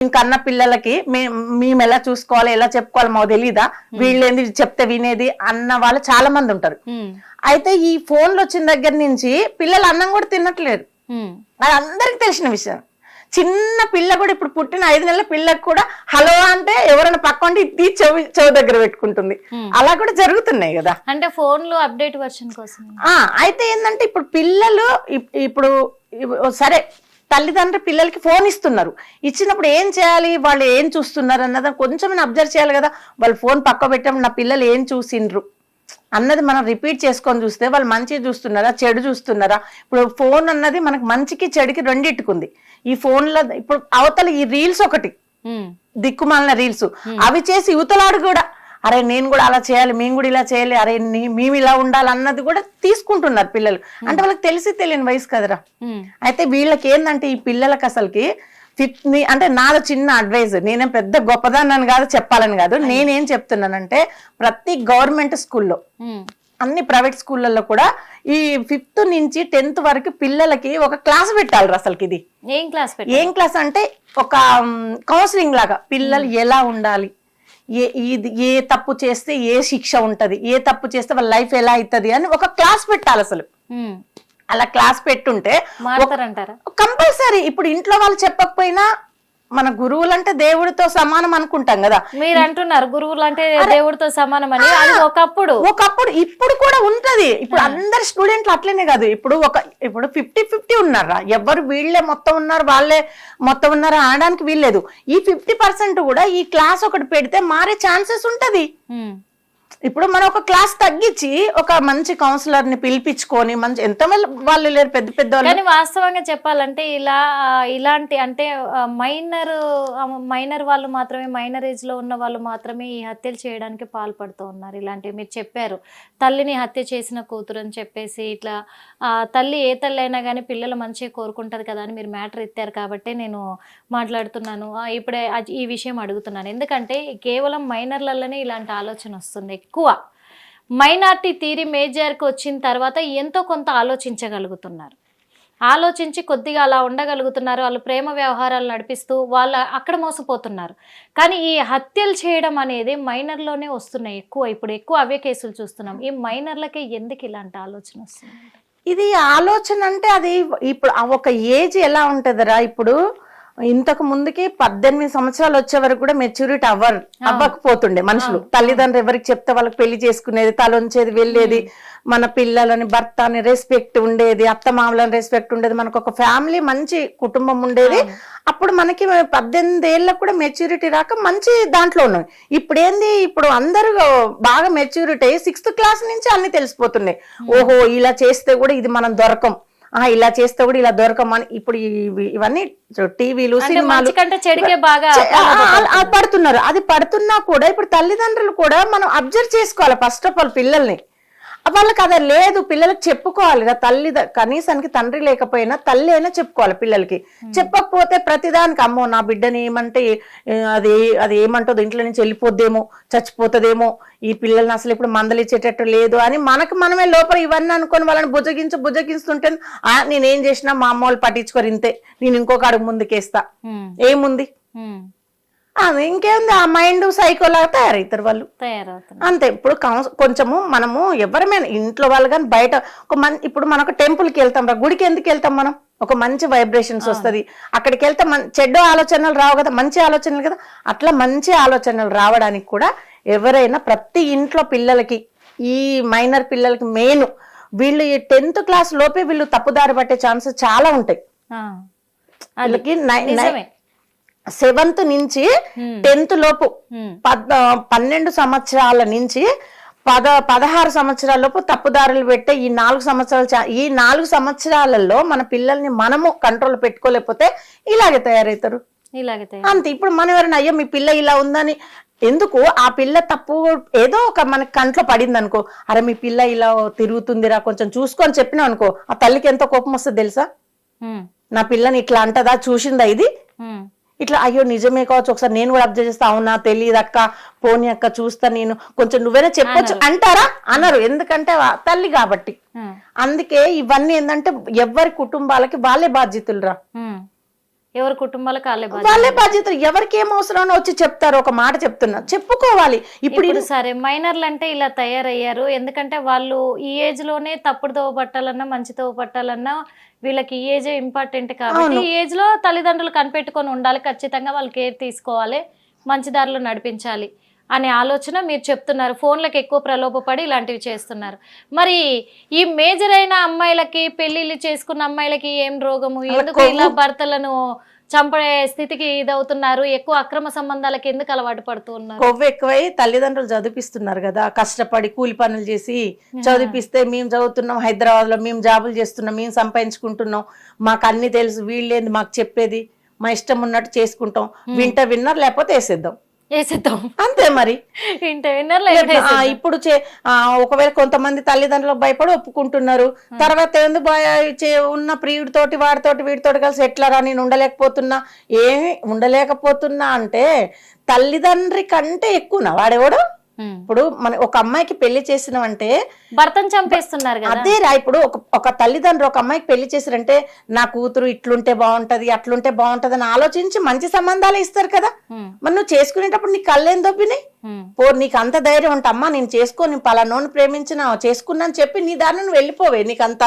కన్న పిల్లలకి మే- మేము ఎలా చూసుకోవాలి ఎలా చెప్పుకోవాలి మాకు తెలీదా? వీళ్ళేంది చెప్తే వినేది అన్న వాళ్ళు చాలా మంది ఉంటారు అయితే ఈ ఫోన్లు వచ్చిన దగ్గర నుంచి పిల్లలు అన్నం కూడా తినట్లేదు అది అందరికి తెలిసిన విషయం. చిన్న పిల్ల కూడా ఇప్పుడు పుట్టిన ఐదు నెలల పిల్లకు కూడా హలో అంటే ఎవరైనా పక్క ఉండి ఇది చెవి చెవి దగ్గర పెట్టుకుంటుంది. అలా కూడా జరుగుతున్నాయి కదా. అంటే ఫోన్లు అప్డేట్ వర్షన్ కోసం. ఆ అయితే ఏంటంటే ఇప్పుడు పిల్లలు ఇప్- ఇప్పుడు ఇప్- సరే తల్లిదండ్రులు పిల్లలకి ఫోన్ ఇస్తున్నారు. ఇచ్చినప్పుడు ఏం చేయాలి? వాళ్ళు ఏం చూస్తున్నారు అన్నది కొంచెం అబ్జర్వ్ చేయాలి కదా. వాళ్ళు ఫోన్ పక్క పెట్టినప్పుడు నా పిల్లలు ఏం చూసిండ్రు? అన్నది మనం రిపీట్ చేసుకొని చూస్తే వాళ్ళు మంచి చూస్తున్నారా? చెడు చూస్తున్నారా? ఇప్పుడు ఫోన్ అన్నది మనకి మంచికి చెడుకి రెండిట్టుకుంది ఈ ఫోన్లో ఇప్పుడు అవతల ఈ రీల్స్ ఒకటి. దిక్కుమాలిన రీల్స్. అవి చేసి యువతలాడు కూడా అరే నేను కూడా అలా చేయాలి మేము కూడా ఇలా చేయాలి అరే నీ- మేము ఇలా ఉండాలి అన్నది కూడా తీసుకుంటున్నారు పిల్లలు. అంటే వాళ్ళకి తెలిసి తెలియని వయసు కదరా. అయితే వీళ్ళకి ఏంటంటే ఈ పిల్లలకి అసలుకి ఫిఫ్త్ అంటే నాది చిన్న అడ్వైజ్ నేనేం పెద్ద గొప్పదాన్ని కాదు చెప్పాలని కాదు. నేనేం చెప్తున్నానంటే ప్రతి గవర్నమెంట్ స్కూల్లో అన్ని ప్రైవేట్ స్కూళ్ళల్లో కూడా ఈ ఫిఫ్త్ నుంచి టెన్త్ వరకు పిల్లలకి ఒక క్లాస్ పెట్టాలి అసలుకి ఇది. ఏం క్లాస్ ఏం క్లాస్ అంటే ఒక కౌన్సిలింగ్ లాగా పిల్లలు ఎలా ఉండాలి ఏ ఇది ఏ తప్పు చేస్తే ఏ శిక్ష ఉంటది? ఏ తప్పు చేస్తే వాళ్ళ లైఫ్ ఎలా అవుతుంది అని ఒక క్లాస్ పెట్టాలి అసలు. అలా క్లాస్ పెట్టుంటే కంపల్సరీ. ఇప్పుడు ఇంట్లో వాళ్ళు చెప్పకపోయినా మన గురువులంటే దేవుడితో సమానం అనుకుంటాం కదా. మీరు అంటున్నారు గురువులు అంటే దేవుడితో సమానమని. అది ఒకప్పుడు. ఒకప్పుడు ఇప్పుడు కూడా ఉంటది. ఇప్పుడు అందరు స్టూడెంట్లు అట్లనే కాదు. ఇప్పుడు ఒక ఇప్పుడు ఫిఫ్టీ ఫిఫ్టీ ఉన్నారా? ఎవరు వీళ్ళే మొత్తం ఉన్నారు వాళ్ళే మొత్తం ఉన్నారు అనడానికి వీల్లేదు. ఈ ఫిఫ్టీ పర్సెంట్ కూడా ఈ క్లాస్ ఒకటి పెడితే మారే ఛాన్సెస్ ఉంటది. ఇప్పుడు మనం ఒక క్లాస్ తగ్గించి ఒక మంచి కౌన్సిలర్ని పిలిపించుకొని మంచి ఎంతో వాళ్ళు లేరు పెద్ద పెద్ద వాళ్ళు కానీ వాస్తవంగా చెప్పాలంటే ఇలా ఇలాంటి అంటే మైనర్ మైనర్ వాళ్ళు మాత్రమే మైనర్ ఏజ్లో ఉన్న వాళ్ళు మాత్రమే ఈ హత్యలు చేయడానికి పాల్పడుతూ ఉన్నారు. ఇలాంటివి మీరు చెప్పారు. తల్లిని హత్య చేసిన కూతురు అని చెప్పేసి ఇట్లా ఆ, తల్లి ఏ తల్లి అయినా కానీ పిల్లలు మంచిగా కోరుకుంటారు కదా అని మీరు మ్యాటర్ ఎత్తారు కాబట్టి నేను మాట్లాడుతున్నాను. ఇప్పుడే ఈ విషయం అడుగుతున్నాను. ఎందుకంటే కేవలం మైనర్లలోనే ఇలాంటి ఆలోచన వస్తుంది. ఎక్కువ. మైనార్టీ థీరీ మేజర్కి వచ్చిన తర్వాత ఎంతో కొంత ఆలోచించగలుగుతున్నారు. ఆలోచించి కొద్దిగా అలా ఉండగలుగుతున్నారు. వాళ్ళు ప్రేమ వ్యవహారాలు నడిపిస్తూ వాళ్ళు అక్కడ మోసపోతున్నారు. కానీ ఈ హత్యలు చేయడం అనేది మైనర్లోనే వస్తున్నాయి ఎక్కువ. ఇప్పుడు ఎక్కువ అవే కేసులు చూస్తున్నాం. ఈ మైనర్లకే ఎందుకు ఇలాంటి ఆలోచన వస్తుంది? ఇది ఆలోచన అంటే అది ఇప్పుడు ఒక ఏజ్ ఎలా ఉంటుందిరా? ఇప్పుడు ఇంతకు ముందుకి పద్దెనిమిది సంవత్సరాలు వచ్చే వరకు కూడా మెచ్యూరిటీ అవ్వరు అవ్వకపోతుండే మనుషులు. తల్లిదండ్రులు ఎవరికి చెప్తే వాళ్ళకి పెళ్ళి చేసుకునేది తలొంచేది వెళ్ళేది మన పిల్లలని భర్తని రెస్పెక్ట్ ఉండేది అత్తమామలని రెస్పెక్ట్ ఉండేది మనకు ఒక ఫ్యామిలీ మంచి కుటుంబం ఉండేది. అప్పుడు మనకి పద్దెనిమిది ఏళ్ళకు కూడా మెచ్యూరిటీ రాక మంచి దాంట్లో ఉన్నాం. ఇప్పుడు ఏంది ఇప్పుడు అందరూ బాగా మెచ్యూరిటీ అయ్యి సిక్స్త్ క్లాస్ నుంచి అన్ని తెలిసిపోతున్నాయి ఓహో ఇలా చేస్తే కూడా ఇది మనం దొరకం. ఆ ఇలా చేస్తే కూడా ఇలా దొరకమని ఇప్పుడు ఇవి- ఇవన్నీ టీవీలు సినిమాలు పడుతున్నారు. అది పడుతున్నా కూడా ఇప్పుడు తల్లిదండ్రులు కూడా మనం అబ్జర్వ్ చేసుకోవాలి ఫస్ట్ ఆఫ్ ఆల్ పిల్లల్ని. వాళ్ళకి అదే లేదు పిల్లలకి చెప్పుకోవాలి కదా తల్లి కనీసానికి తండ్రి లేకపోయినా తల్లి అయినా చెప్పుకోవాలి పిల్లలకి. చెప్పకపోతే ప్రతిదానికి అమ్మో నా బిడ్డని ఏమంటే అది అది ఏమంటుందో ఇంట్లో నుంచి వెళ్ళిపోద్దేమో చచ్చిపోతుందేమో ఈ పిల్లల్ని అసలు ఇప్పుడు మందలిచ్చేటట్టు లేదు అని మనకు మనమే లోపల ఇవన్నీ అనుకొని వాళ్ళని బుజ్జగించు బుజ్జగిస్తుంటే "ఆ, నేనేం చేసినా మా అమ్మ వాళ్ళు పట్టించుకోరు ఇంతే నేను ఇంకొక అడుగు ముందుకేస్తా. ఉమ్, ఏముంది? అది ఇంకేంది ఆ మైండ్ సైకోలాగా తయారవుతారు వాళ్ళు. తయారవుతున్నారు. అంతే ఇప్పుడు కొంచెము మనము ఎవరమైనా ఇంట్లో వాళ్ళు కానీ బయట ఒక మన్ ఇప్పుడు మనం ఒక టెంపుల్కి వెళ్తాం రా గుడికి ఎందుకు వెళ్తాం మనం? ఒక మంచి వైబ్రేషన్స్ వస్తది. అక్కడికి వెళ్తే మన చెడ్డ ఆలోచనలు రావు కదా మంచి ఆలోచనలు కదా అట్లా మంచి ఆలోచనలు రావడానికి కూడా ఎవరైనా ప్రతి ఇంట్లో పిల్లలకి ఈ మైనర్ పిల్లలకి మెయిన్ వీళ్ళు ఈ టెన్త్ క్లాస్ లోపే వీళ్ళు తప్పుదారి పట్టే ఛాన్సెస్ చాలా ఉంటాయి. వీళ్ళకి సెవెంత్ నుంచి. టెన్త్ లోపు పద్ పన్నెండు సంవత్సరాల నుంచి పద పదహారు సంవత్సరాల లోపు తప్పుదారులు పెట్టే ఈ నాలుగు సంవత్సరాలు ఈ నాలుగు సంవత్సరాలలో మన పిల్లల్ని మనము కంట్రోల్ పెట్టుకోలేకపోతే ఇలాగే తయారవుతారు. ఇలాగే అంతే ఇప్పుడు మనం ఎవరైనా అయ్యో మీ పిల్ల ఇలా ఉందని ఎందుకు ఆ పిల్ల తప్పు ఏదో ఒక మనకి కంట్లో పడింది అనుకో అరే మీ పిల్ల ఇలా తిరుగుతుందిరా కొంచెం చూసుకొని చెప్పినాం అనుకో ఆ తల్లికి ఎంతో కోపం వస్తుంది తెలుసా? నా పిల్లని ఇట్లా అంటదా చూసిందా ఇది? ఇట్లా అయ్యో నిజమే కావచ్చు. ఒకసారి నేను కూడా అబ్జర్వ్ చేస్తా అవునా తెలియదు అక్క పోనీ అక్క చూస్తా నేను. కొంచెం నువ్వైనా చెప్పొచ్చు అంటారా? అనరు. ఎందుకంటే తల్లి కాబట్టి. అందుకే ఇవన్నీ ఏంటంటే ఎవరి కుటుంబాలకి వాళ్ళే బాధ్యతలు రా. ఎవరి కుటుంబాలకు వాళ్ళే బాధ్యత. ఎవరికి ఏం అవసరమో వచ్చి చెప్తారు ఒక మాట చెప్తున్నా చెప్పుకోవాలి. ఇప్పుడు సరే మైనర్లు అంటే ఇలా తయారయ్యారు. ఎందుకంటే వాళ్ళు ఈ ఏజ్లోనే తప్పుడు తోవ పట్టాలన్నా మంచి తోవ పట్టాలన్నా వీళ్ళకి ఈ ఏజ్ ఇంపార్టెంట్ కాబట్టి. ఈ ఏజ్లో తల్లిదండ్రులు కనిపెట్టుకొని ఉండాలి. ఖచ్చితంగా వాళ్ళు కేర్ తీసుకోవాలి. మంచి దారిలో నడిపించాలి. అనే ఆలోచన మీరు చెప్తున్నారు. ఫోన్లకు ఎక్కువ ప్రలోభపడి ఇలాంటివి చేస్తున్నారు. మరి ఈ మేజర్ అయిన అమ్మాయిలకి పెళ్ళిళ్ళు చేసుకున్న అమ్మాయిలకి ఏం రోగము? ఎందుకు. ఇలా భర్తలను చంపే స్థితికి ఇదవుతున్నారు? ఎక్కువ అక్రమ సంబంధాలకు ఎందుకు అలవాటు పడుతూ ఉన్నారు? కొవ్వు ఎక్కువై తల్లిదండ్రులు చదివిపిస్తున్నారు కదా. కష్టపడి కూలి పనులు చేసి చదివిపిస్తే మేము చదువుతున్నాం హైదరాబాద్లో మేము జాబులు చేస్తున్నాం మేము సంపాదించుకుంటున్నాం. మాకు అన్ని తెలుసు వీళ్ళేంది మాకు చెప్పేది. మా ఇష్టం ఉన్నట్టు చేసుకుంటాం. వింట విన్నర్ లేకపోతే వేసేద్దాం. వేసేద్దాం. అంతే మరి. ఇప్పుడు చే- ఆ, ఒకవేళ కొంతమంది తల్లిదండ్రులకు భయపడి ఒప్పుకుంటున్నారు తర్వాత చే- ఉన్న ప్రియుడితోటి వాడితోటి వీడితోటి కలిసి ఎట్లారా నేను ఉండలేకపోతున్నా? ఏమి ఉండలేకపోతున్నా అంటే తల్లిదండ్రి కంటే ఎక్కువనా వాడెవడు? ఇప్పుడు మన ఒక అమ్మాయికి పెళ్ళి చేసినామంటే భర్తను చంపేస్తున్నారు అదే రా ఇప్పుడు ఒక ఒక తల్లిదండ్రులు ఒక అమ్మాయికి పెళ్ళి చేసారంటే నా కూతురు ఇట్లుంటే బాగుంటది అట్లుంటే బాగుంటది అని ఆలోచించి మంచి సంబంధాలు ఇస్తారు కదా. మరి నువ్వు చేసుకునేటప్పుడు నీ కళ్ళేం దొబ్బినాయి పో నీకు అంత ధైర్యం ఉంటే అమ్మా నేను చేసుకోని పలానోని ప్రేమించిన చేసుకున్నాను చెప్పి నీ దారిని నువ్వు వెళ్ళిపోవే. నీకు అంత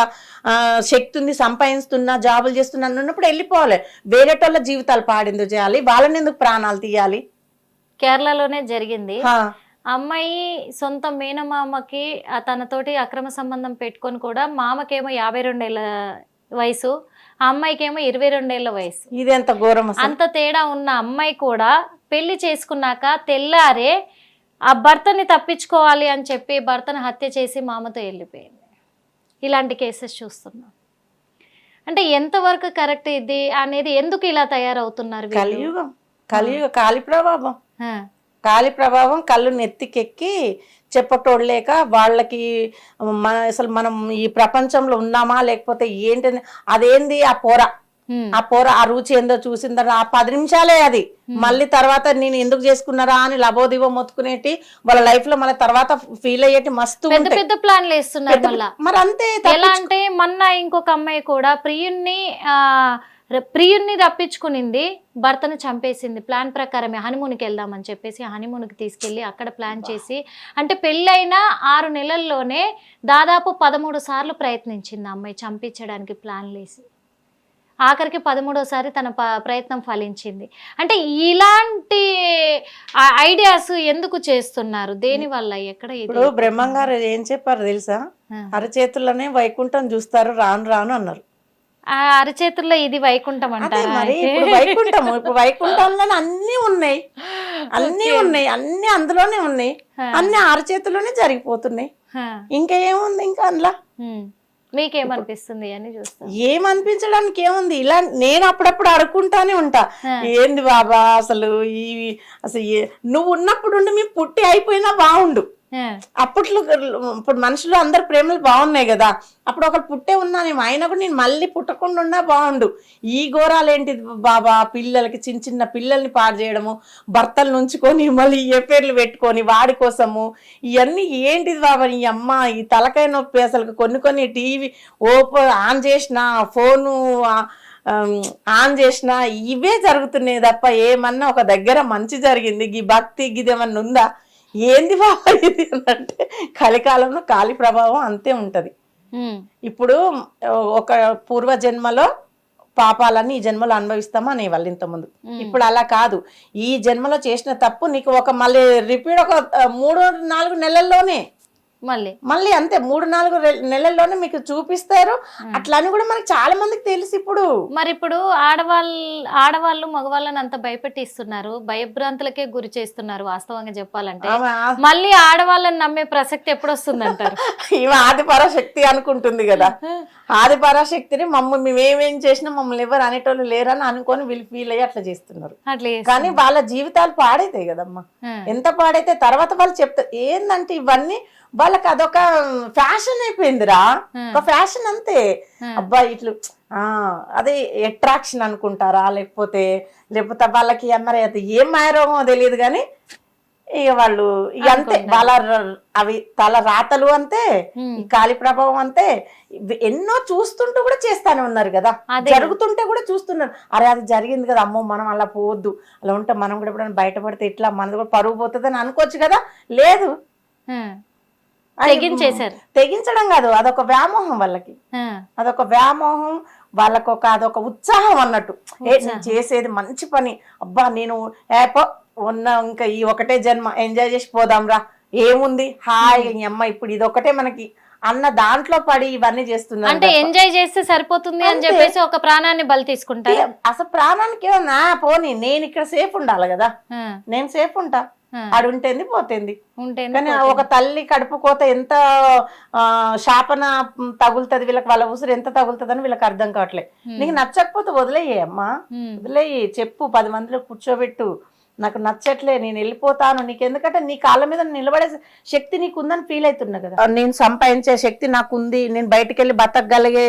శక్తి ఉంది సంపాదిస్తున్నా జాబులు చేస్తున్నా అన్నప్పుడు వెళ్ళిపోవాలి. వేరేటోళ్ళ జీవితాలు పాడిందు చేయాలి? వాళ్ళని ఎందుకు ప్రాణాలు తీయాలి? కేరళలోనే జరిగింది. అమ్మాయి సొంత మేనమామకి తనతోటి అక్రమ సంబంధం పెట్టుకొని కూడా మామకేమో యాభై రెండేళ్ళ వయసు ఆ అమ్మాయికేమో ఇరవై రెండేళ్ళ వయసు. ఇది ఎంత ఘోరం అంత తేడా ఉన్న అమ్మాయి కూడా పెళ్ళి చేసుకున్నాక తెల్లారే ఆ భర్తని తప్పించుకోవాలి అని చెప్పి భర్తను హత్య చేసి మామతో వెళ్ళిపోయింది. ఇలాంటి కేసెస్ చూస్తున్నాం. అంటే ఎంతవరకు కరెక్ట్ ఇది అనేది ఎందుకు ఇలా తయారవుతున్నారు? కలియుగం. కలియుగ కాలి ప్రభావం కాలి ప్రభావం కళ్ళు నెత్తికెక్కి చెప్పటోడలేక వాళ్ళకి మన అసలు మనం ఈ ప్రపంచంలో ఉన్నామా లేకపోతే ఏంటని అదేంది ఆ పోర? ఆ పోర ఆ రుచి ఏందో చూసిన తర్వాత ఆ పది నిమిషాలే అది. మళ్ళీ తర్వాత నేను ఎందుకు చేసుకున్నారా అని లబోదివో మొత్తుకునేటి వాళ్ళ లైఫ్లో మళ్ళీ తర్వాత ఫీల్ అయ్యేటి మస్తు పెద్ద ప్లాన్లు వేస్తున్నారు మరి అంతే ఎలా అంటే మొన్న ఇంకొక అమ్మాయి కూడా ప్రియుణ్ణి ప్రియుణ్ణి రప్పించుకునింది భర్తను చంపేసింది. ప్లాన్ ప్రకారమే హనీమూన్కి వెళ్దామని చెప్పేసి హనీమూన్కి తీసుకెళ్ళి అక్కడ ప్లాన్ చేసి అంటే పెళ్ళైన ఆరు నెలల్లోనే దాదాపు పదమూడు సార్లు ప్రయత్నించింది అమ్మాయి చంపించడానికి ప్లాన్లు వేసి ఆఖరికి పదమూడోసారి తన ప- ప్రయత్నం ఫలించింది. అంటే ఇలాంటి ఐడియాస్ ఎందుకు చేస్తున్నారు? దేని వల్ల? ఎక్కడ ఇప్పుడు బ్రహ్మంగారు ఏం చెప్పారు తెలుసా. అరచేతుల్లోనే వైకుంఠం చూస్తారు రాను రాను అన్నారు. అరచేతుల్లో ఇది వైకుంఠం అంటారా మరి? ఇప్పుడు వైకుంఠం ఇప్పుడు వైకుంఠంలోనే అన్ని ఉన్నాయి అన్ని ఉన్నాయి అన్ని అందులోనే ఉన్నాయి అన్ని అరచేతుల్లోనే జరిగిపోతున్నాయి. ఇంకా ఏముంది ఇంకా అందులో. మీకేమనిపిస్తుంది అని చూస్తాం ఏమనిపించడానికి ఏముంది ఇలా నేను అప్పుడప్పుడు అడుక్కుంటానే ఉంటా ఆ. ఏంది బాబా అసలు ఈ అసలు నువ్వు ఉన్నప్పుడు మేము పుట్టి అయిపోయినా బాగుండు. అప్పట్లో ఇప్పుడు మనుషులు అందరు ప్రేమలు బాగున్నాయి కదా. అప్పుడు ఒకరు పుట్టే ఉన్నా నేను ఆయన కూడా నేను మళ్ళీ పుట్టకుండా ఉన్నా బాగుండు. ఈ ఘోరాలు బాబా? పిల్లలకి చిన్న చిన్న పిల్లల్ని పాడు చేయడము భర్తలు నుంచుకొని మళ్ళీ ఏ పేర్లు పెట్టుకొని వాడి కోసము ఇవన్నీ ఏంటిది బాబా? ఈ అమ్మ ఈ తలకాయ నొప్పి అసలు కొన్ని కొన్ని టీవీ ఓపో ఆన్ చేసిన ఫోను ఆన్ చేసిన ఇవే జరుగుతున్నాయి తప్ప ఏమన్నా ఒక దగ్గర మంచి జరిగింది? ఈ భక్తి గిదేమన్నా ఉందా? ఏంది బాబా ఇది అని అంటే కలికాలంలో కాలి ప్రభావం అంతే ఉంటది. ఇప్పుడు ఒక పూర్వ జన్మలో పాపాలన్నీ ఈ జన్మలో అనుభవిస్తామా అనేవాళ్ళు ఇంతకుముందు. ఇప్పుడు అలా కాదు. ఈ జన్మలో చేసిన తప్పు నీకు ఒక మళ్ళీ రిపీట్ ఒక మూడు నాలుగు నెలల్లోనే మళ్ళీ. మళ్ళీ అంతే మూడు నాలుగు నెలల్లోనే మీకు చూపిస్తారు. అట్లా అని కూడా మనకి చాలా మందికి తెలుసు ఇప్పుడు. మరి ఇప్పుడు ఆడవాళ్ళు ఆడవాళ్ళు మగవాళ్ళని అంత భయపెట్టిస్తున్నారు. భయభ్రాంతులకే గురి చేస్తున్నారు వాస్తవంగా చెప్పాలంటే. మళ్ళీ ఆడవాళ్ళని నమ్మే ప్రసక్తి ఎప్పుడు వస్తుంది అంటారు ఈమె ఆది పరాశక్తి అనుకుంటుంది కదా. ఆది పరాశక్తిని మమ్మల్ని మేమేం చేసినా మమ్మల్ని ఎవరు అనేటోళ్ళు లేరని అనుకొని వీళ్ళు ఫీల్ అయ్యి అట్లా చేస్తున్నారు. అట్లే కానీ వాళ్ళ జీవితాలు పాడైతాయి కదమ్మా. ఎంత పాడైతే తర్వాత వాళ్ళు చెప్తారు ఏందంటే ఇవన్నీ వాళ్ళకి అదొక ఫ్యాషన్ అయిపోయిందిరా. ఒక ఫ్యాషన్ అంతే. అబ్బా ఇట్లు ఆ అదే అట్రాక్షన్ అనుకుంటారా? లేకపోతే లేకపోతే వాళ్ళకి మరి అది ఏం మాయరోగమో తెలియదు కానీ ఇక వాళ్ళు ఇక అంతే. వాళ్ళ అవి తల రాతలు అంతే. ఈ కాలి ప్రభావం అంతే. ఎన్నో చూస్తుంటూ కూడా చేస్తానే ఉన్నారు కదా. జరుగుతుంటే కూడా చూస్తున్నారు. అరే అది జరిగింది కదా అమ్మో మనం అలా పోవద్దు. అలా ఉంటే మనం కూడా ఎప్పుడైనా బయటపడితే ఇట్లా మనది కూడా పరుగు పోతుంది అని అనుకోవచ్చు కదా. లేదు. తెగించేశారు. తెగించడం కాదు అదొక వ్యామోహం వాళ్ళకి. అదొక వ్యామోహం వాళ్ళకు ఒక అదొక ఉత్సాహం అన్నట్టు. ఏ నేను చేసేది మంచి పని. అబ్బా నేను ఏపో ఉన్న ఇంకా ఈ ఒకటే జన్మ ఎంజాయ్ చేసి పోదాంరా ఏముంది? హాయ్ అమ్మ ఇప్పుడు ఇది ఒకటే మనకి. అన్న దాంట్లో పడి ఇవన్నీ చేస్తున్నారు అంటే ఎంజాయ్ చేస్తే సరిపోతుంది అని చెప్పేసి ఒక ప్రాణాన్ని బలి తీసుకుంటారు? ఏ- అసలు ప్రాణానికి ఏమన్నా పోనీ నేను ఇక్కడ సేఫ్ ఉండాలి కదా. నేను సేఫ్ ఉంటా. ఆ. ఆడుంటేంది పోతేంది. ఉంటేనే కానీ ఒక తల్లి కడుపు కోత ఎంత ఆ, శాపన తగులుతుంది వీళ్ళకి వాళ్ళ ఉసురు ఎంత తగులుతుందని వీళ్ళకి అర్థం కావట్లే నీకు నచ్చకపోతే వదిలేయే అమ్మా. వదిలేయి చెప్పు పది మందిలో కూర్చోబెట్టు. నాకు నచ్చట్లే నేను వెళ్ళిపోతాను. నీకు ఎందుకంటే నీ కాళ్ళ మీద నిలబడే శక్తి నీకు ఉందని ఫీల్ అవుతున్నా కదా. నేను సంపాదించే శక్తి నాకు ఉంది నేను బయటికి వెళ్ళి బతకగలిగే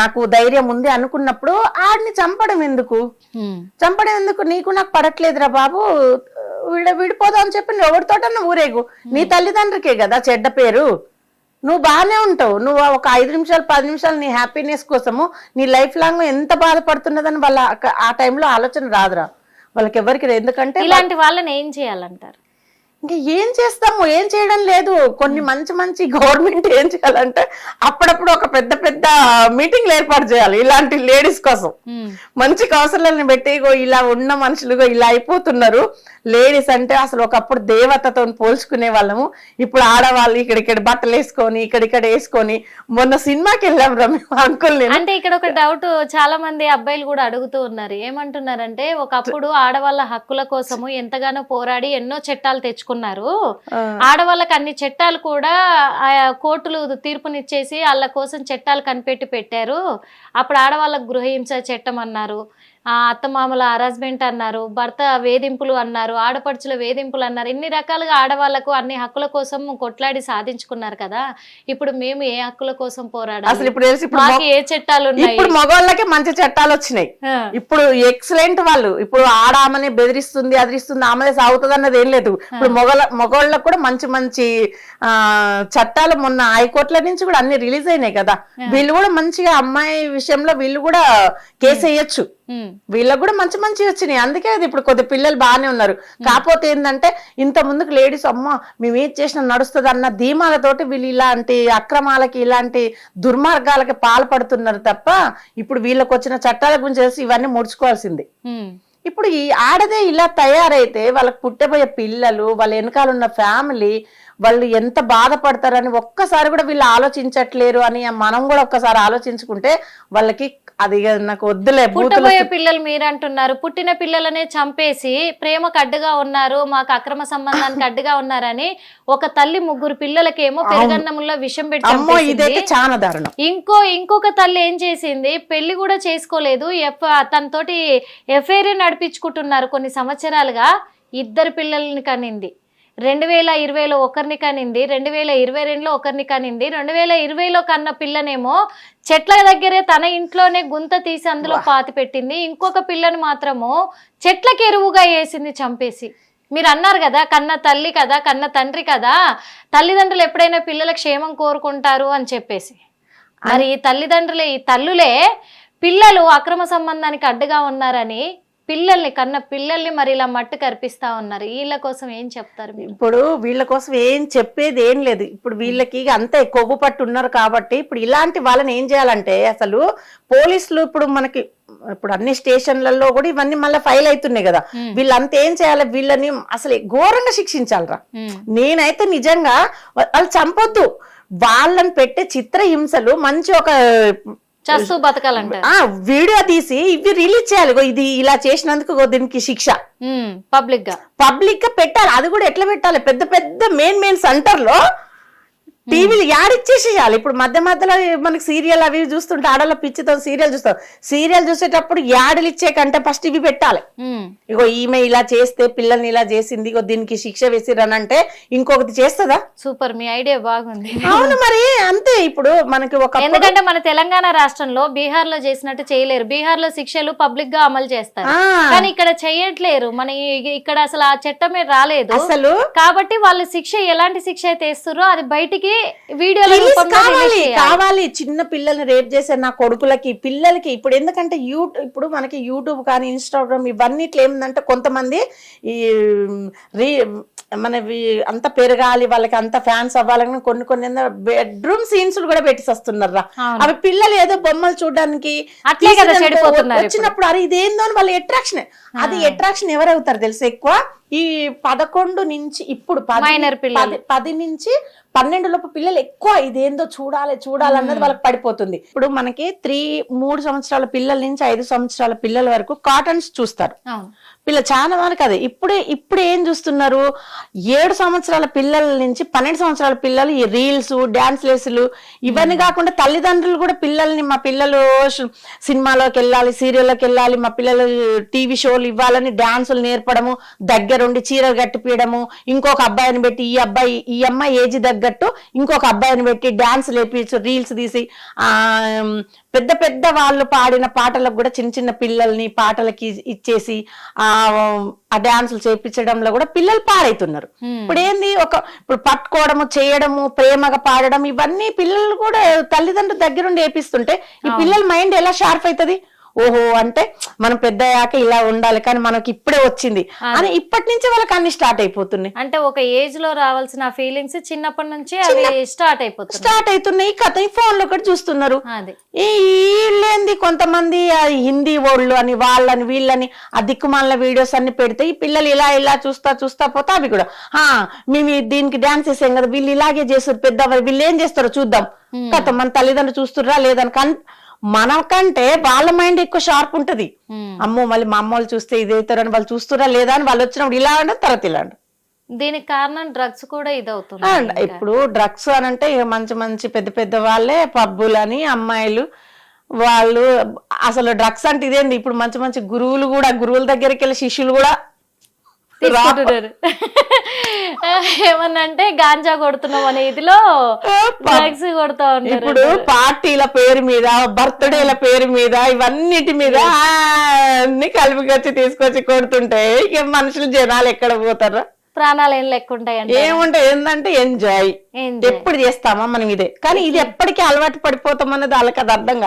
నాకు ధైర్యం ఉంది అనుకున్నప్పుడు ఆడిని చంపడం ఎందుకు. చంపడం ఎందుకు? నీకు నాకు పడట్లేదురా బాబు. విడ విడిపోదాం అని చెప్పి నువ్వు ఎవరితోటన్నా ఊరేగు. నీ తల్లిదండ్రికే కదా చెడ్డ పేరు. నువ్వు బాగానే ఉంటావు. నువ్వు ఒక ఐదు నిమిషాలు పది నిమిషాలు నీ హ్యాపీనెస్ కోసము నీ లైఫ్ లాంగ్ ఎంత బాధపడుతున్నదని వాళ్ళ ఆ- టైంలో ఆలోచన రాదురా. వాళ్ళకి ఎవరికి. ఎందుకంటే ఇలాంటి వాళ్ళని ఏం చేయాలంటారు? ఇంకా ఏం చేస్తాము? ఏం చేయడం లేదు. కొన్ని మంచి మంచి గవర్నమెంట్ ఏం చేయాలంటే అప్పుడప్పుడు ఒక పెద్ద పెద్ద మీటింగ్లు ఏర్పాటు చేయాలి. ఇలాంటి లేడీస్ కోసం. మంచి కౌన్సిలర్ని పెట్టి ఇలా ఉన్న మనుషులుగా ఇలా అయిపోతున్నారు. లేడీస్ అంటే అసలు ఒకప్పుడు దేవతతో పోల్చుకునే వాళ్ళము. ఇప్పుడు ఆడవాళ్ళు ఇక్కడిక్కడ బట్టలు వేసుకొని ఇక్కడిక్కడ వేసుకొని. మొన్న సినిమాకి వెళ్ళాం రమ్య అంకుల్ నేను. అంటే ఇక్కడ ఒక డౌట్ చాలా మంది అబ్బాయిలు కూడా అడుగుతూ ఉన్నారు. ఏమంటున్నారంటే ఒకప్పుడు ఆడవాళ్ళ హక్కుల కోసము ఎంతగానో పోరాడి ఎన్నో చట్టాలు తెచ్చుకున్నారు. ఆ, ఆడవాళ్ళకి అన్ని చట్టాలు కూడా ఆయా కోర్టులు తీర్పునిచ్చేసి వాళ్ళ కోసం చట్టాలు కనిపెట్టి పెట్టారు. అప్పుడు ఆడవాళ్ళకు గృహహింస చట్టం అన్నారు. ఆ అత్తమామల హరాస్మెంట్ అన్నారు భర్త వేధింపులు అన్నారు ఆడపడుచుల వేధింపులు అన్నారు. ఇన్ని రకాలుగా ఆడవాళ్ళకు అన్ని హక్కుల కోసం కొట్లాడి సాధించుకున్నారు కదా. ఇప్పుడు మేము ఏ హక్కుల కోసం అసలు పోరాడాలి ఇప్పుడు తెలిసి ఇప్పుడు ఏ చట్టాలు ఉన్నాయి ఇప్పుడు మగవాళ్ళకే మంచి చట్టాలు వచ్చినాయి. ఆ, ఇప్పుడు ఎక్సలెంట్ వాళ్ళు ఇప్పుడు ఆడ ఆమెని బెదిరిస్తుంది అదిరిస్తుంది ఆమెనే సాగుతుంది అన్నది ఏం లేదు. ఇప్పుడు మొగల మగవాళ్ళకు కూడా మంచి మంచి ఆ చట్టాలు మొన్న హైకోర్టుల నుంచి కూడా అన్ని రిలీజ్ అయినాయి కదా. వీళ్ళు కూడా మంచిగా అమ్మాయి విషయంలో వీళ్ళు కూడా కేసు వేయొచ్చు. వీళ్ళకి కూడా మంచి మంచి వచ్చినాయి. అందుకే అది ఇప్పుడు కొద్ది పిల్లలు బాగానే ఉన్నారు. కాకపోతే ఏంటంటే ఇంత ముందుకు లేడీస్ అమ్మ మేము ఏది చేసినా నడుస్తుంది అన్న ధీమాలతోటి వీళ్ళు ఇలాంటి అక్రమాలకి ఇలాంటి దుర్మార్గాలకి పాల్పడుతున్నారు తప్ప ఇప్పుడు వీళ్ళకి వచ్చిన చట్టాల గురించి తెలిసి ఇవన్నీ ముడుచుకోవాల్సింది. ఇప్పుడు ఈ ఆడదే ఇలా తయారైతే వాళ్ళకి పుట్టబోయే పిల్లలు వాళ్ళ వెనకాల ఉన్న ఫ్యామిలీ వాళ్ళు ఎంత బాధపడతారని ఒక్కసారి కూడా వీళ్ళు ఆలోచించట్లేరు అని మనం కూడా ఒక్కసారి ఆలోచించుకుంటే వాళ్ళకి అది నాకు వద్దులే పుట్టబోయే పిల్లలు మీరు అంటున్నారు పుట్టిన పిల్లలనే చంపేసి ప్రేమకు అడ్డుగా ఉన్నారు మాకు అక్రమ సంబంధానికి అడ్డుగా ఉన్నారని ఒక తల్లి ముగ్గురు పిల్లలకేమో పెరుగన్నంలో విషం పెట్టి చాలా దారుణం. ఇంకో ఇంకొక తల్లి ఏం చేసింది? పెళ్ళి కూడా చేసుకోలేదు. తనతోటి ఎఫ్ఐఆర్ నడిపించుకుంటున్నారు కొన్ని సంవత్సరాలుగా. ఇద్దరు పిల్లల్ని కనింది. రెండు వేల ఇరవైలో ఒకరిని కనింది రెండు వేల ఇరవై రెండులో ఒకరిని కనింది రెండు వేల ఇరవైలో కన్న పిల్లనేమో చెట్ల దగ్గరే తన ఇంట్లోనే గుంత తీసి అందులో పాతి పెట్టింది ఇంకొక పిల్లని మాత్రము చెట్లకి ఎరువుగా వేసింది చంపేసి. మీరు అన్నారు కదా కన్న తల్లి కదా కన్న తండ్రి కదా తల్లిదండ్రులు ఎప్పుడైనా పిల్లల క్షేమం కోరుకుంటారు అని చెప్పేసి. మరి ఈ తల్లిదండ్రులే ఈ తల్లులే పిల్లలు అక్రమ సంబంధానికి అడ్డుగా ఉన్నారని పిల్లల్ని కన్న పిల్లల్ని మరి ఇలా మట్టు కనిపిస్తా ఉన్నారు. వీళ్ళ కోసం ఏం చెప్తారు ఇప్పుడు వీళ్ళ కోసం ఏం చెప్పేది ఏం లేదు. ఇప్పుడు వీళ్ళకి అంతే కొవ్వు పట్టు ఉన్నారు కాబట్టి ఇప్పుడు ఇలాంటి వాళ్ళని ఏం చేయాలంటే అసలు పోలీసులు ఇప్పుడు మనకి ఇప్పుడు అన్ని స్టేషన్లలో కూడా ఇవన్నీ మళ్ళీ ఫైల్ అవుతున్నాయి కదా. వీళ్ళంతా ఏం చేయాలి? వీళ్ళని అసలు ఘోరంగా శిక్షించాలరా. నేనైతే నిజంగా వాళ్ళు చంపొద్దు. వాళ్ళని పెట్టే చిత్రహింసలు మంచి ఒక చస్తూ బతకాలంటారు. ఆ వీడియో తీసి ఇవి రిలీజ్ చేయాలి. ఇది ఇలా చేసినందుకు దీనికి శిక్ష. పబ్లిక్గా. పబ్లిక్గా పెట్టాలి. అది కూడా ఎట్లా పెట్టాలి? పెద్ద పెద్ద మెయిన్ మెయిన్ సెంటర్లో టీవీలు యాడిచ్చేసేయాలి. ఇప్పుడు మధ్య మధ్యలో మనకి సీరియల్ అవి చూస్తుంటే ఆడల పిచ్చితో సీరియల్ చూస్తాం. సీరియల్ చూసేటప్పుడు యాడలు ఇచ్చే కంటే ఫస్ట్ ఇవి పెట్టాలి. ఇగో ఈమె ఇలా చేస్తే పిల్లల్ని ఇలా చేసింది ఇగో దీనికి శిక్ష వేసిరనంటే ఇంకొకటి చేస్తుందా? సూపర్ మీ ఐడియా బాగుంది. అవును మరి అంతే ఇప్పుడు మనకి ఒక ఎందుకంటే మన తెలంగాణ రాష్ట్రంలో బీహార్లో చేసినట్టు చేయలేరు. బీహార్లో శిక్షలు పబ్లిక్గా అమలు చేస్తారు. కానీ ఇక్కడ చేయట్లేరు. మన ఇక్కడ అసలు ఆ చట్టమే రాలేదు. అసలు? కాబట్టి వాళ్ళు శిక్ష ఎలాంటి శిక్ష అయితే ఇస్తారో అది బయటికి వీడియోల రూపంలో కావాలి. కావాలి. చిన్న పిల్లల్ని రేప్ చేసే నా కొడుకులకి పిల్లలకి. ఇప్పుడు ఎందుకంటే యూట్యూబ్ ఇప్పుడు మనకి యూట్యూబ్ కానీ ఇన్స్టాగ్రామ్ ఇవన్నీ ఇట్లా ఏమిందంటే కొంతమంది ఈ రీ మన అంత పెరగాలి వాళ్ళకి అంత ఫ్యాన్స్ అవ్వాలని కొన్ని కొన్ని బెడ్రూమ్ సీన్స్ కూడా పెట్టి వస్తున్నారా అవును. అవి పిల్లలు ఏదో బొమ్మలు చూడడానికి అట్లే కదా. వచ్చినప్పుడు అరే ఇదేందో అని వాళ్ళ అట్రాక్షన్ అది అట్రాక్షన్ ఎవరు అవుతారు తెలుసు ఎక్కువ? ఈ పదకొండు నుంచి ఇప్పుడు పది నుంచి పన్నెండు లోపు పిల్లలు ఎక్కువ ఇదేందో చూడాలి చూడాలి అన్నది వాళ్ళకి పడిపోతుంది. ఇప్పుడు మనకి త్రీ మూడు సంవత్సరాల పిల్లల నుంచి ఐదు సంవత్సరాల పిల్లల వరకు కాటన్స్ చూస్తారు. పిల్ల చాలా వరకు అదే ఇప్పుడే ఇప్పుడు ఏం చూస్తున్నారు? ఏడు సంవత్సరాల పిల్లల నుంచి పన్నెండు సంవత్సరాల పిల్లలు ఈ రీల్స్ డాన్స్ లేసులు ఇవన్నీ కాకుండా తల్లిదండ్రులు కూడా పిల్లల్ని మా పిల్లలు సినిమాలోకి వెళ్ళాలి సీరియల్లోకి వెళ్ళాలి మా పిల్లలు టీవీ షోలు ఇవ్వాలని డాన్సులు నేర్పడము దగ్గరుండి చీరలు కట్టిపీయడము ఇంకొక అబ్బాయిని పెట్టి ఈ అబ్బాయి ఈ అమ్మాయి ఏజ్ తగ్గట్టు ఇంకొక అబ్బాయిని పెట్టి డాన్స్ లేపించు రీల్స్ తీసి ఆ పెద్ద పెద్ద వాళ్ళు పాడిన పాటలకు కూడా చిన్న చిన్న పిల్లల్ని పాటలకి ఇచ్చేసి ఆ ఆ డాన్సులు చేపించడంలో కూడా పిల్లలు పాడైతున్నారు. ఇప్పుడు ఏంది ఒక ఇప్పుడు పట్టుకోవడము చేయడము ప్రేమగా పాడడం ఇవన్నీ పిల్లలు కూడా తల్లిదండ్రులు దగ్గరుండి ఏపిస్తుంటే ఈ పిల్లల మైండ్ ఎలా షార్ప్ అవుతుంది ఓహో అంటే మనం పెద్ద అయ్యాక ఇలా ఉండాలి కానీ మనకి ఇప్పుడే వచ్చింది. అని ఇప్పటి నుంచి వాళ్ళకి అన్ని స్టార్ట్ అయిపోతున్నాయి. అంటే ఒక ఏజ్లో రావాల్సిన ఫీలింగ్స్ చిన్నప్పటి నుంచి అవి స్టార్ట్ అయిపోతున్నాయి. స్టార్ట్ అవుతున్నాయి కథ ఈ ఫోన్లో కూడా చూస్తున్నారు. వీళ్ళేంది కొంతమంది హిందీ వాళ్ళు అని వాళ్ళని వీళ్ళని ఆ దిక్కుమాల వీడియోస్ అన్ని పెడితే ఈ పిల్లలు ఇలా ఇలా చూస్తా చూస్తా పోతే అవి కూడా. ఆ మేము దీనికి డాన్స్ చేసాం కదా వీళ్ళు ఇలాగే చేస్తారు పెద్ద వీళ్ళు ఏం చేస్తారో చూద్దాం. కథ మన తల్లిదండ్రులు చూస్తుర్రా లేదని మనకంటే వాళ్ళ మైండ్ ఎక్కువ షార్ప్ ఉంటది. అమ్మో మళ్ళీ మా అమ్మ వాళ్ళు చూస్తే ఇదేతారని వాళ్ళు చూస్తురా లేదా అని వాళ్ళు వచ్చినప్పుడు ఇలా అంటే తర్వాత ఇలా. దీనికి కారణం డ్రగ్స్ కూడా ఇది ఆ, అవుతుంది ఇప్పుడు డ్రగ్స్ అని అంటే మంచి మంచి పెద్ద పెద్ద వాళ్ళే పబ్బులని అమ్మాయిలు వాళ్ళు అసలు డ్రగ్స్ అంటే ఇదేంది ఇప్పుడు మంచి మంచి గురువులు కూడా గురువుల దగ్గరికి వెళ్ళి శిష్యులు కూడా తీసుకుంటున్నారు. ఏమన్నా అంటే గాంజా కొడుతున్నాం అనే ఇదిలో డ్రగ్స్ కొడుతా ఉంటారు ఇప్పుడు పార్టీల పేరు మీద బర్త్డేల పేరు మీద ఇవన్నిటి మీద అన్ని కలిపికొచ్చి తీసుకొచ్చి కొడుతుంటే ఇక మనుషులు జనాలు ఎక్కడ పోతారా? ప్రాణాలు ఏం లెక్క ఉంటాయంటే ఏముంటే ఏంటంటే ఎంజాయ్. ఎప్పుడు చేస్తామా మనం ఇదే? కానీ ఇది ఎప్పటికీ అలవాటు పడిపోతాం అన్నది వాళ్ళకి అది అర్థం కాదు.